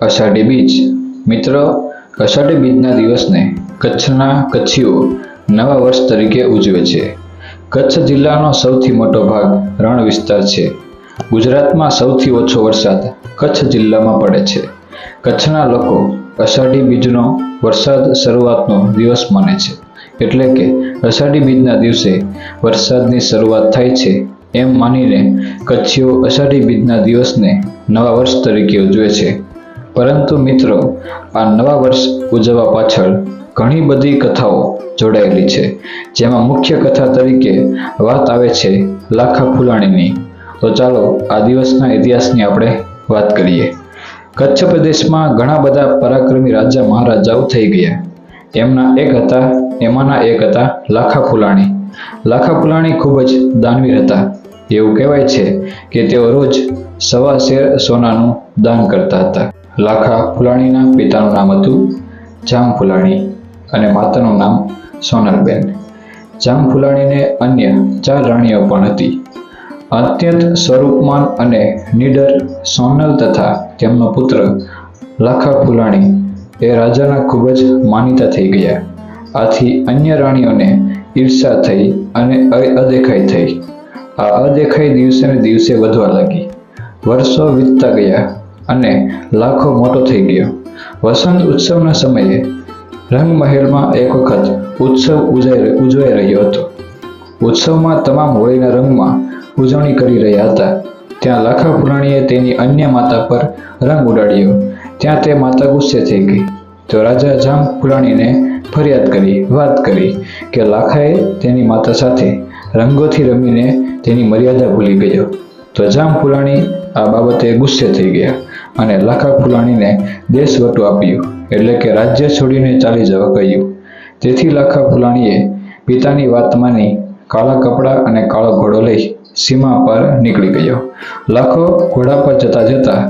અષાઢી બીજ. મિત્ર અષાઢી બીજના દિવસને કચ્છના કચ્છીઓ નવા વર્ષ તરીકે ઉજવે છે. કચ્છ જિલ્લાનો સૌથી મોટો ભાગ રણ વિસ્તાર છે. ગુજરાતમાં સૌથી ઓછો વરસાદ કચ્છ જિલ્લામાં પડે છે. કચ્છના લોકો અષાઢી બીજનો વરસાદ શરૂઆતનો દિવસ માને છે. એટલે કે અષાઢી બીજના દિવસે વરસાદની શરૂઆત થાય છે એમ માનીને કચ્છીઓ અષાઢી બીજના દિવસને નવા વર્ષ તરીકે ઉજવે છે. પરંતુ મિત્રો, આ નવા વર્ષ ઉજવવા પાછળ ઘણી બધી કથાઓ જોડાયેલી છે. જેમાં મુખ્ય કથા તરીકે વાત આવે છે લાખા ફુલાણીની. તો ચાલો આ દિવસના ઇતિહાસની આપણે વાત કરીએ. કચ્છ પ્રદેશમાં ઘણા બધા પરાક્રમી રાજા મહારાજાઓ થઈ ગયા. એમના એક હતા, એમાંના એક હતા લાખા ફુલાણી. લાખા ફુલાણી ખૂબ જ દાનવીર હતા. એવું કહેવાય છે કે તેઓ રોજ સવા શેર સોનાનું દાન કરતા હતા. લાખા ફુલાણીના પિતાનું નામ હતું જામ ફુલાણી અને માતાનું નામ સોનલબેન. જામ ફુલાણીને અન્ય ચાર રાણીઓ પણ હતી. અત્યંત સ્વરૂપમાન અને નીડર સોનલ તથા તેમનો પુત્ર લાખા ફુલાણી એ રાજાના ખૂબ જ માનીતા થઈ ગયા. આથી અન્ય રાણીઓને ઈર્ષા થઈ અને અદેખાઈ થઈ. આ અદેખાઈ દિવસે ને દિવસે વધવા લાગી. વર્ષો વીતતા ગયા અને લાખો મોટો થઈ ગયો. વસંત ઉત્સવના સમયે રંગમહેલમાં એક વખત ઉત્સવ ઉજાઈ ઉજવાઈ રહ્યો હતો. ઉત્સવમાં તમામ હોળીના રંગમાં ઉજવણી કરી રહ્યા હતા. ત્યાં લાખા પુરાણીએ તેની અન્ય માતા પર રંગ ઉડાડ્યો. ત્યાં તે માતા ગુસ્સે થઈ ગઈ. તો રાજા જામ ફુલાણીને ફરિયાદ કરી, વાત કરી કે લાખાએ તેની માતા સાથે રંગોથી રમીને તેની મર્યાદા ભૂલી ગયો. તો જામ ફુલાણી આ બાબતે ગુસ્સે થઈ ગયા. અને લાખા ફુલાણીને દેશવટું આપ્યું, એટલે કે રાજ્ય છોડીને ચાલી જવા કહ્યું. તેથી લાખા ફુલાણીએ પિતાની વાત માની કાળા કપડાં અને કાળો ઘોડો લઈ સીમા પર નીકળી ગયો. લાખો ઘોડા પર જતા જતા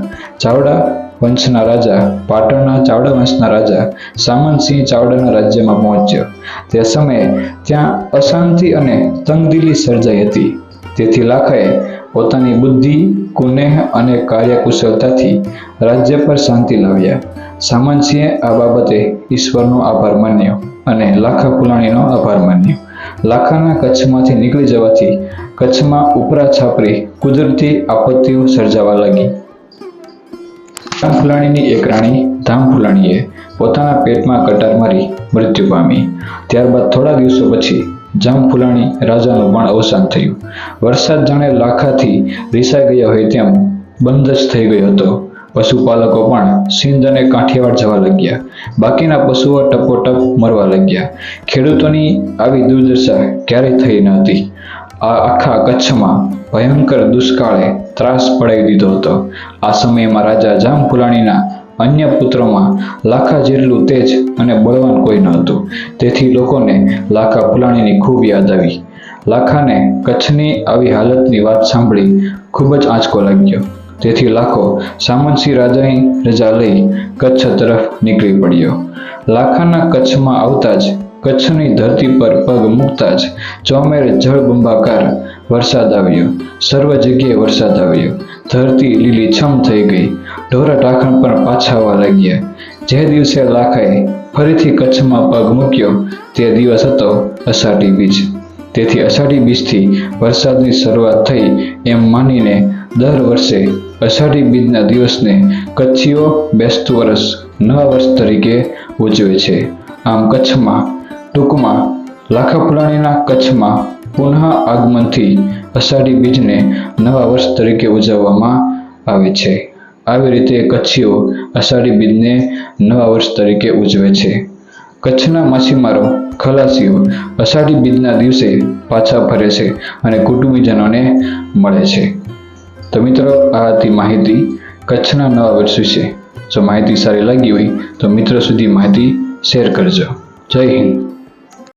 ચાવડા વંશના રાજા, પાટણના ચાવડા વંશના રાજા સામંતસિંહ ચાવડાના રાજ્યમાં પહોંચ્યો. તે સમયે ત્યાં અશાંતિ અને તંગદિલી સર્જાઈ હતી. તેથી લાખાએ પોતાની બુદ્ધિ, કુનેહ અને કાર્યકુશળતાથી રાજ્ય પર શાંતિ લાવ્યા. સામંતસિંહે આ બાબતે ઈશ્વરનો આભાર માન્યો અને લાખા ફુલાણીનો આભાર માન્યો. લાખાના કચ્છમાંથી નીકળી જવાથી કચ્છમાં ઉપરા છાપરી કુદરતી આપત્તિઓ સર્જાવા લાગી. ધામ ફુલાણીની એક રાણી, ધામ ફુલાણીએ પોતાના પેટમાં કટાર મારી મૃત્યુ પામી. ત્યારબાદ થોડા દિવસો પછી જામ ફુલાણી રાજાનું પણ અવસાન થયું. વરસાદ જાણે લાખાથી રીસાઈ ગયા હોય તેમ બંધ જ થઈ ગયો હતો. પશુપાલકો પણ સિંધ અને કાઠિયાવાડ જવા લાગ્યા. બાકીના પશુઓ ટપોટપ મરવા લાગ્યા. ખેડૂતોની આવી દુર્દશા ક્યારેય થઈ ન હતી. આ આખા કચ્છમાં ભયંકર દુષ્કાળે ત્રાસ પડાવી દીધો હતો. આ સમયમાં રાજા જામ ફુલાણીના અન્ય પુત્રોમાં લાખા જેટલું તેજ અને બળવાન કોઈ ન હતું. તેથી લોકોને લાખા ફુલાણીની ખૂબ યાદ આવી. લાખાને કચ્છની આવી હાલતની વાત સાંભળી ખૂબ જ આંચકો લાગ્યો. તેથી લાખો સામંતસિંહ રાજાની રજા લઈ કચ્છ તરફ નીકળી પડ્યો. લાખાના કચ્છમાં આવતા જ કચ્છની ધરતી પર પગ મૂકતા જ ચોમેરે જળબંબાકાર વરસાદ આવ્યો. સર્વ જગ્યાએ વરસાદ આવ્યો. ધરતી લીલી છમ થઈ ગઈ. ઢોરા ટાંકણ પણ પાછા આવવા લાગ્યા. જે દિવસે લાખાએ ફરીથી કચ્છમાં પગ મૂક્યો, તે દિવસ હતો અષાઢી બીજ. તેથી અષાઢી બીજથી વરસાદની શરૂઆત થઈ એમ માનીને દર વર્ષે અષાઢી બીજના દિવસને કચ્છીઓ બેસતું વર્ષ નવા વર્ષ તરીકે ઉજવે છે. આમ કચ્છમાં ટૂંકમાં લાખા પુરાણીના કચ્છમાં પુનઃ આગમનથી અષાઢી બીજને નવા વર્ષ તરીકે ઉજવવામાં આવે છે. આવી રીતે કચ્છીઓ અષાઢી બીજને નવા વર્ષ તરીકે ઉજવે છે. કચ્છના માછીમારો, ખલાસીઓ અષાઢી બીજના દિવસે પાછા ફરે છે અને કુટુંબીજનોને મળે છે. તો મિત્રો, આ હતી માહિતી કચ્છના નવા વર્ષ વિશે. જો માહિતી સારી લાગી હોય તો મિત્રો સુધી માહિતી શેર કરજો. જય હિન્દ.